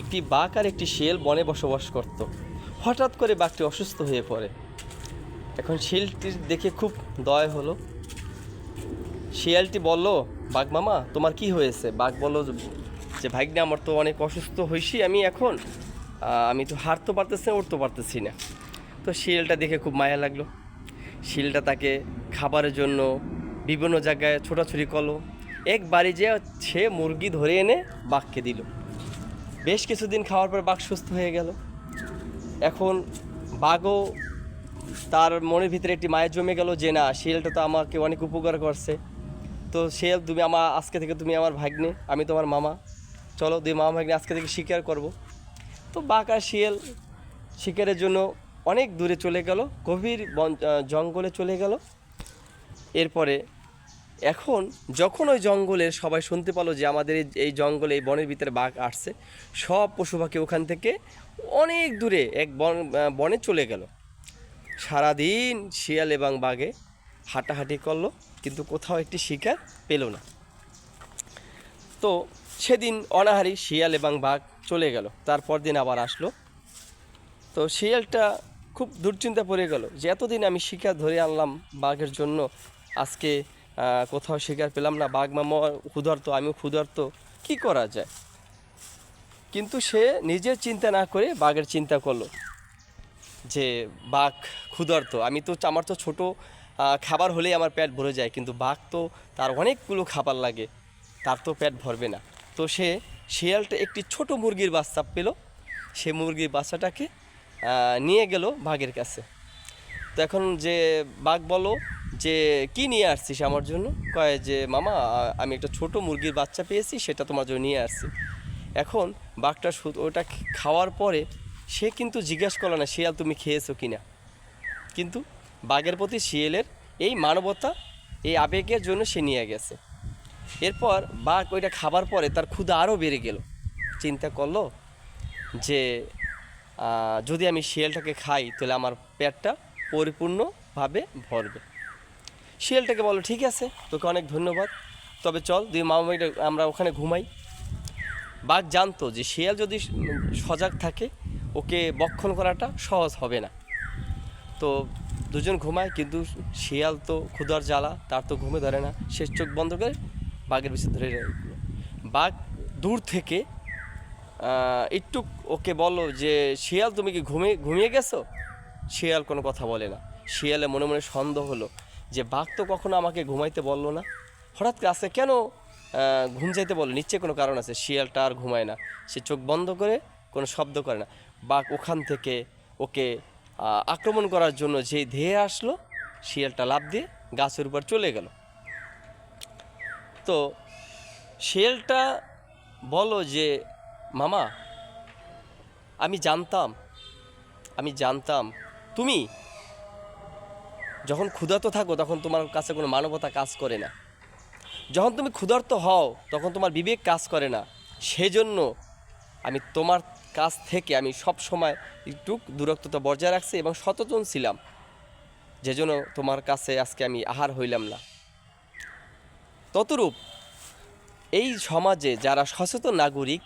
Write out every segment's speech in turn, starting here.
একটি বাঘ আর একটি শিয়াল বনে বসবাস করত। হঠাৎ করে বাঘটি অসুস্থ হয়ে পড়ে। এখন শিয়ালটির দেখে খুব দয় হলো। শিয়ালটি বলল, বাঘ মামা, তোমার কি হয়েছে? বাঘ বলল, যে ভাগ্নে, আমার তো অনেক অসুস্থ হয়েছি আমি এখন। আমি তো হাঁটতে পারতেছি না, উঠতে পারতেছি না। তো শিয়ালটা দেখে খুব মায়া লাগল। শিয়ালটা তাকে খাবারের জন্য বিভিন্ন জায়গায় ছোটাছুটি করল। এক বাড়ি যে সে মুরগি ধরে এনে বাঘকে দিল। বেশ কিছুদিন খাওয়ার পর বাঘ সুস্থ হয়ে গেল। এখন বাঘও তার মনের ভিতরে একটি মায়ের জমে গেল যে, না, শিয়ালটা তো আমাকে অনেক উপকার করছে। তো শিয়াল, তুমি আমার, আজকে থেকে তুমি আমার ভাগ্নে, আমি তোমার মামা। চলো, দুই মামা ভাগ্নে আজকে থেকে শিকার করব। তো বাঘ আর শিয়াল শিকারের জন্য অনেক দূরে চলে গেল, গভীর বন জঙ্গলে চলে গেল। এরপরে এখন যখন ওই জঙ্গলের সবাই শুনতে পেল যে আমাদের এই- জঙ্গলে এই বনের ভিতরে বাঘ আসছে, সব পশু পাখি ওখান থেকে অনেক দূরে এক বন বনে চলে গেল। সারাদিন শিয়াল এবং বাঘে হাঁটাহাঁটি করল, কিন্তু কোথাও একটি শিকার পেল না। তো সেদিন অনাহারি শিয়াল এবং বাঘ চলে গেল, তারপর দিন আবার আসলো। তো শিয়ালটা খুব দুশ্চিন্তা পড়ে গেল যে এতদিন আমি শিকার ধরে আনলাম বাঘের জন্য, আজকে কোথাও শিকার পেলাম না, বাঘ মামা ক্ষুধার্ত, আমিও ক্ষুধার্ত, কি করা যায়? কিন্তু সে নিজের চিন্তা না করে বাঘের চিন্তা করল যে, বাঘ ক্ষুধার্ত, আমি তো, আমার তো ছোটো খাবার হলেই আমার পেট ভরে যায়, কিন্তু বাঘ তো, তার অনেকগুলো খাবার লাগে, তার তো পেট ভরবে না। তো সে শিয়ালটা একটি ছোট মুরগির বাচ্চা পেল, সে মুরগির বাচ্চাটাকে নিয়ে গেল বাঘের কাছে। তো এখন যে বাঘ বলো যে, কি নিয়ে আসছিস আমার জন্য? কয় যে, মামা, আমি একটা ছোট মুরগির বাচ্চা পেয়েছি, সেটা তোমার জন্য নিয়ে আসছি। এখন বাঘটা ওটা খাওয়ার পরে সে কিন্তু জিজ্ঞেস করল না, শিয়াল, তুমি খেয়েছো কি না? কিন্তু বাঘের প্রতি শিয়ালের এই মানবতা, এই আবেগের জন্য সে নিয়ে গেছে। এরপর বাঘ ওইটা খাবার পরে তার ক্ষুধা আরও বেড়ে গেল। চিন্তা করল যে যদি আমি শিয়ালটাকে খাই, তাহলে আমার পেটটা পরিপূর্ণভাবে ভরবে। শিয়ালটাকে বলো, ঠিক আছে, তোকে অনেক ধন্যবাদ। তবে চল, দুই মামাইটা আমরা ওখানে ঘুমাই। বাঘ জানতো যে শিয়াল যদি সজাগ থাকে, ওকে বক্ষণ করাটা সহজ হবে না। তো দুজন ঘুমায়, কিন্তু শিয়াল তো ক্ষুধার জ্বালা, তার তো ঘুমে ধরে না। সে চোখ বন্ধ করে বাঘের পিছনে ধরে রাখল বাঘ দূর থেকে একটু ওকে বলো যে, শিয়াল, তুমি কি ঘুমিয়ে ঘুমিয়ে গেছো? শিয়াল কোনো কথা বলে না। শিয়ালে মনে মনে সন্দেহ হলো। যে বাঘ তো কখনো আমাকে ঘুমাইতে বলল না। হঠাৎ আজকে কেন ঘুম যাইতে বলল? নিশ্চয়ই কোনো কারণ আছে। শিয়ালটা আর ঘুমায় না। সে চোখ বন্ধ করে কোনো শব্দ করে না। বাঘ ওখান থেকে ওকে আক্রমণ করার জন্য যেই ধেয়ে আসলো, শিয়ালটা লাভ দিয়ে গাছের উপর চলে গেল। তো শিয়ালটা বলো যে, মামা, আমি জানতাম আমি জানতাম, তুমি যখন ক্ষুধার্ত থাকো, তখন তোমার কাছে কোনো মানবতা কাজ করে না। যখন তুমি ক্ষুধার্ত হও, তখন তোমার বিবেক কাজ করে না। সেজন্য আমি তোমার কাছ থেকে আমি সব সময় একটু দূরত্বতা বজায় রাখছি এবং সচেতন ছিলাম। যে জন্য তোমার কাছে আজকে আমি আহার হইলাম না। ততরূপ এই সমাজে যারা সচেতন নাগরিক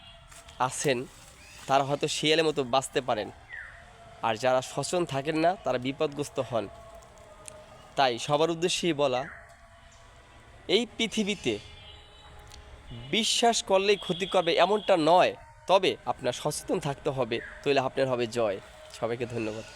আছেন, তারা হয়তো শিয়ালের মতো বাঁচতে পারেন। আর যারা সচেতন থাকেন না, তারা বিপদগ্রস্ত হন। তাই সবার উদ্দেশ্যেই বলা, এই পৃথিবীতে বিশ্বাস করলেই ক্ষতি করবে এমনটা নয়, তবে আপনার সচেতন থাকতে হবে তাহলে আপনার হবে জয়। সবাইকে ধন্যবাদ।